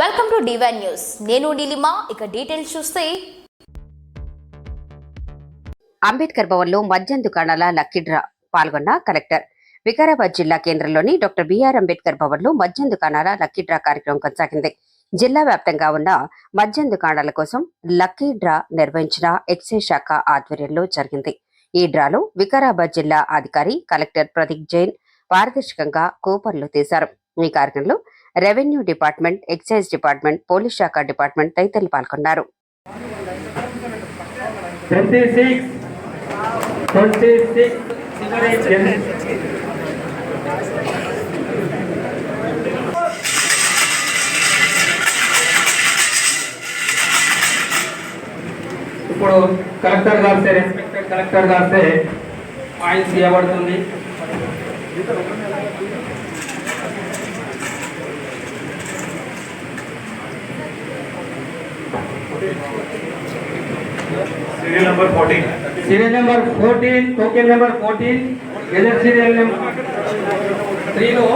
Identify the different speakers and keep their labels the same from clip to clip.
Speaker 1: Welcome to divine news నేను నీలిమా ఇక details చూస్తే.
Speaker 2: అంబేద్కర్ భవన్లో మద్యం దుకాణాల లక్కీ డ్రా పాల్గొన్న కలెక్టర్. వికారాబాద్ జిల్లా కేంద్రంలోని డాక్టర్ బిఆర్ అంబేద్కర్ భవన్లో మద్యం దుకాణాల లక్కీ డ్రా కార్యక్రమం కొనసాగింది. జిల్లా వ్యాప్తంగా ఉన్న మద్యం దుకాణాల కోసం లక్కీ డ్రా నిర్వహించిన ఎక్సైజ్ శాఖ ఆధ్వర్యంలో జరిగింది. ఈ డ్రాలో వికారాబాద్ జిల్లా అధికారి కలెక్టర్ ప్రదీప్ జైన్ పారదర్శకంగా కూపన్లు తీశారు. ఈ కార్యక్రమంలో revenue department excise department police శాఖ డిపార్ట్మెంట్ తదితరులు పాల్గొన్నారు.
Speaker 3: ఇప్పుడు కలెక్టర్ గారితే రెస్పెక్టెడ్ కలెక్టర్ గారితే పాయింట్స్ ఇవ్వబడుతుంది.
Speaker 4: Serial number 14.
Speaker 3: Serial number fourteen token number fourteen either serial number త్రీలో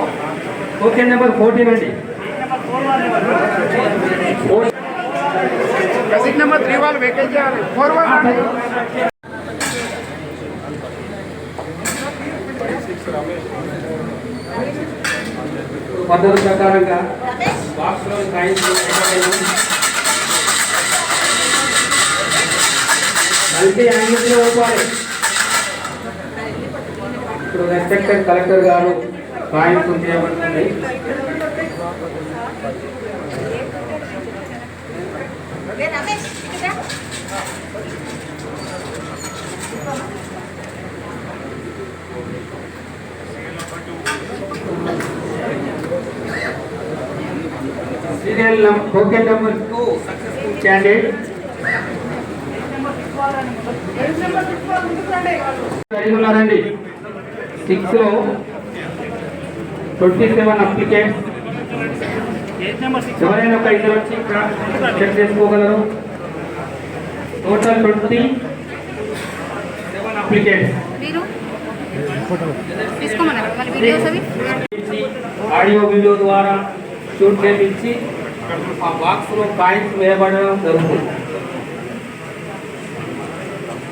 Speaker 3: టోకెన్ నెంబర్ ఫోర్టీన్ అండి
Speaker 5: సీట్ నెంబర్ త్రీ వాళ్ళు వెకేట్ చేయాలి ఫోర్ వన్
Speaker 3: పద్ధతి ప్రకారంగా బాక్స్లో కాయిన్స్ కలిపి యాంగిల్స్లో ఇవ్వాలి ఇప్పుడు రెస్పెక్టెడ్ కలెక్టర్ గారు కాయిన్స్ చేయబడుతుంది సీరియల్ నం- టోకెన్ నెంబర్ టూ క్యాండిడేట్ ఉన్నారండి సిక్స్లో ట్వంటీ సెవెన్ అప్లికెంట్స్ ఎవరైనా ఒక ఇద్దరు వచ్చి చెక్ చేసుకోగలరు.
Speaker 6: Total twenty seven applicants
Speaker 3: audio video ద్వారా షూట్ చేపించి ఆ బాక్స్లో కాయిన్స్ వేయబడడం జరుగుతుంది.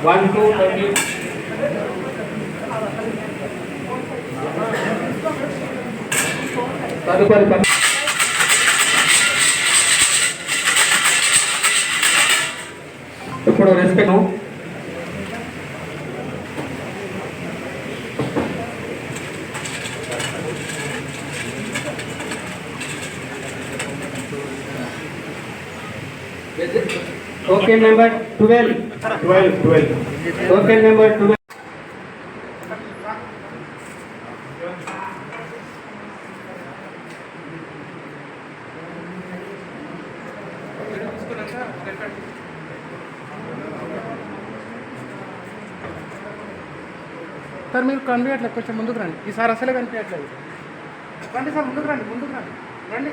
Speaker 3: వన్ టూ ట్వంటీ తదుపరి పని- ఇప్పుడు respect token number twelve.
Speaker 4: 12, 12.
Speaker 3: Token number twelve.
Speaker 5: Sir మీరు కనిపించట్లేదు కొంచెం ముందుకు రండి. ఈసారి అసలే కనిపించట్లేదు. రండి సార్ ముందుకు రండి ముందుకు రండి. రండి.